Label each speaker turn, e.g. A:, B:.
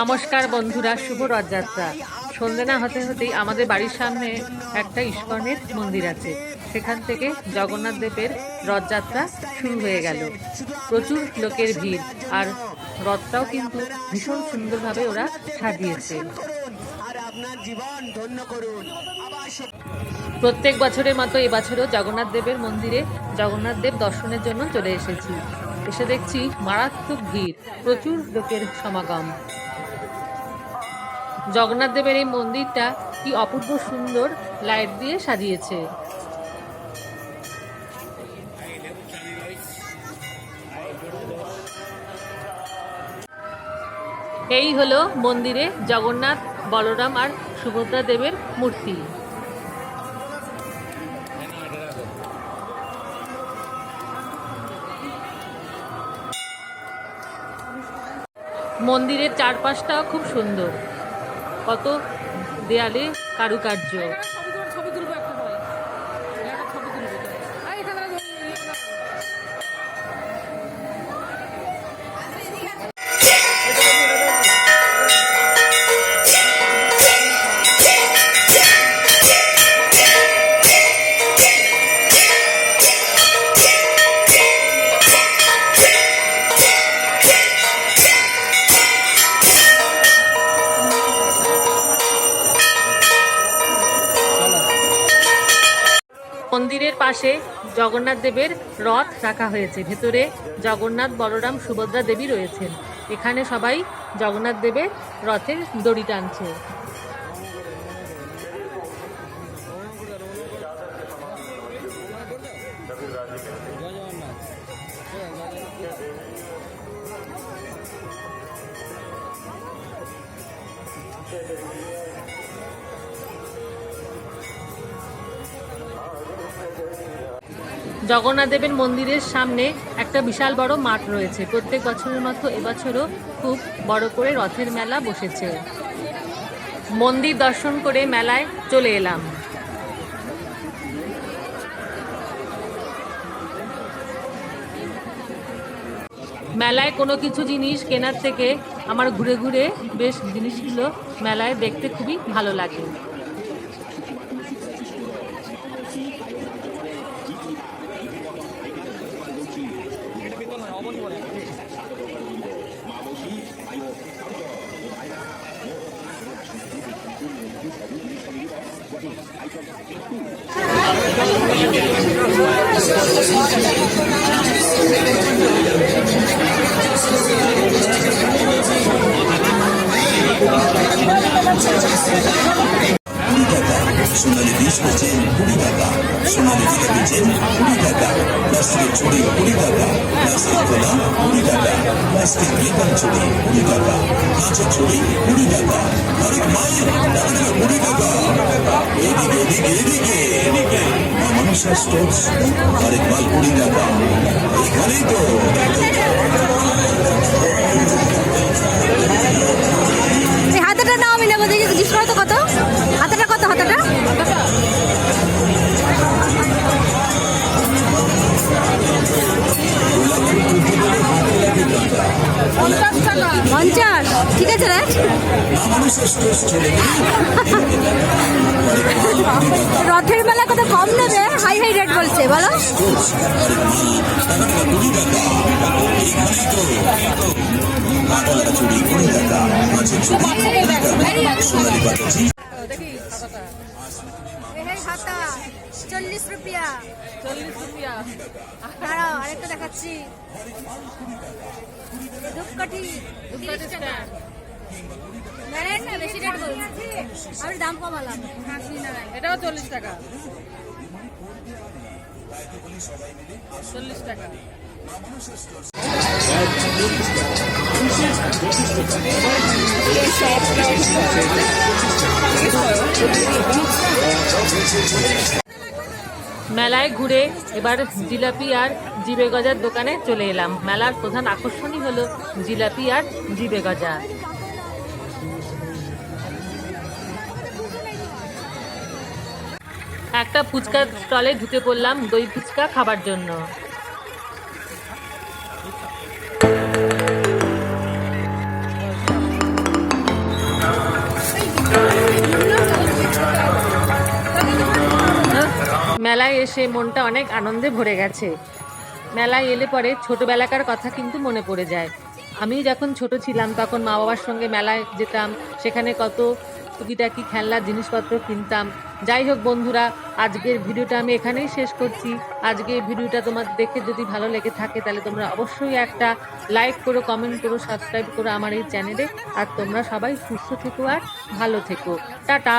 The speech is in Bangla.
A: নমস্কার বন্ধুরা, শুভ রথযাত্রা। সন্ধে না হতে হতেই আমাদের বাড়ির সামনে একটা ইস্কনের মন্দির আছে। সেখান থেকে জগন্নাথ দেবের রথযাত্রা শুরু হয়ে গেল। প্রচুর লোকের ভিড়, আর রথটাও কিন্তু ভীষণ সুন্দরভাবে ওরা সাজিয়েছে। প্রত্যেক বছরের মতো এবছরও জগন্নাথ দেবের মন্দিরে জগন্নাথ দেব দর্শনের জন্য চলে এসেছি। এসে দেখছি মারাত্মক ভিড়, প্রচুর লোকের সমাগম। জগন্নাথ দেবের এই মন্দিরটা কি অপূর্ব সুন্দর লাইট দিয়ে সাজিয়েছে। এই হলো মন্দিরে জগন্নাথ, বলরাম আর সুভদ্রা দেবের মূর্তি। মন্দিরের চারপাশটাও খুব সুন্দর। কত দেয়ালে কারুকার্য। মন্দিরের পাশে জগন্নাথ দেবের রথ রাখা হয়েছে। ভেতরে জগন্নাথ বলরাম সুভদ্রা দেবী রয়েছেন। এখানে সবাই জগন্নাথ দেবের রথের দড়ি টানছে। জগন্নাথ দেবের মন্দিরের সামনে একটা বিশাল বড় মাঠ রয়েছে। প্রত্যেক বছরের মতো এবছরও খুব বড় করে রথের মেলা বসেছে। মন্দির দর্শন করে মেলায় চলে এলাম। মেলায় কোনো কিছু জিনিস কেনার থেকে আমার ঘুরে ঘুরে বেশ জিনিসগুলো মেলায় দেখতে খুবই ভালো লাগে।
B: কুড়ি টাকা সোনালি ডিশ বেচেন কুড়ি টাকা। সোনালি জিরে বেচেন কুড়ি টাকা। প্লাস্টিকের ছুরি কুড়ি টাকা। প্লাস্টিক খোলা কুড়ি টাকা। প্লাস্টিক রিবন ছুরি কুড়ি টাকা। কাঁচের ছুরি কুড়ি টাকা। আরে মায়ের প্লাস্টিক কুড়ি টাকা। এদিকে এদিকে এদিকে এদিকে। মানুষের স্টোর্স, আরেক মাল কুড়ি টাকা। এখানেই তো।
C: আছে রে? রথের মেলা কত কম নেবে? হাই হাই রেট বলছে, বলো। চল্লিশ রুপিয়া।
D: চল্লিশ রুপিয়া
C: দেখাচ্ছি। ধূপকাঠি।
D: ধূপকাঠি stand।
C: নেন না বেশি রেট বলছি। আমি দাম কমালাম।
D: এটাও চল্লিশ টাকা। চল্লিশ টাকা।
A: মেলায় ঘুরে এবার জিলাপি আর জিবে গজার দোকানে চলে এলাম। মেলার প্রধান আকর্ষণই হলো জিলাপি আর জিবে গজা। একটা ফুচকা স্টলে ঢুকে পড়লাম দই ফুচকা খাবার জন্য। হ্যাঁ? মেলায় এসে মনটা অনেক আনন্দে ভরে গেছে। মেলায় এলে পরে ছোটোবেলাকার কথা কিন্তু মনে পড়ে যায়। আমি যখন ছোট ছিলাম তখন মা বাবার সঙ্গে মেলায় যেতাম। সেখানে কত টুকিটাকি খেলনার জিনিসপত্র কিনতাম। যাই হোক বন্ধুরা, আজকের ভিডিওটা আমি এখানেই শেষ করছি। আজকের ভিডিওটা তোমার দেখে যদি ভালো লেগে থাকে, তাহলে তোমরা অবশ্যই একটা লাইক করো কমেন্ট করো সাবস্ক্রাইব করো আমার এই চ্যানেলে আর তোমরা সবাই সুস্থ থেকো আর ভালো থেকো। টাটা!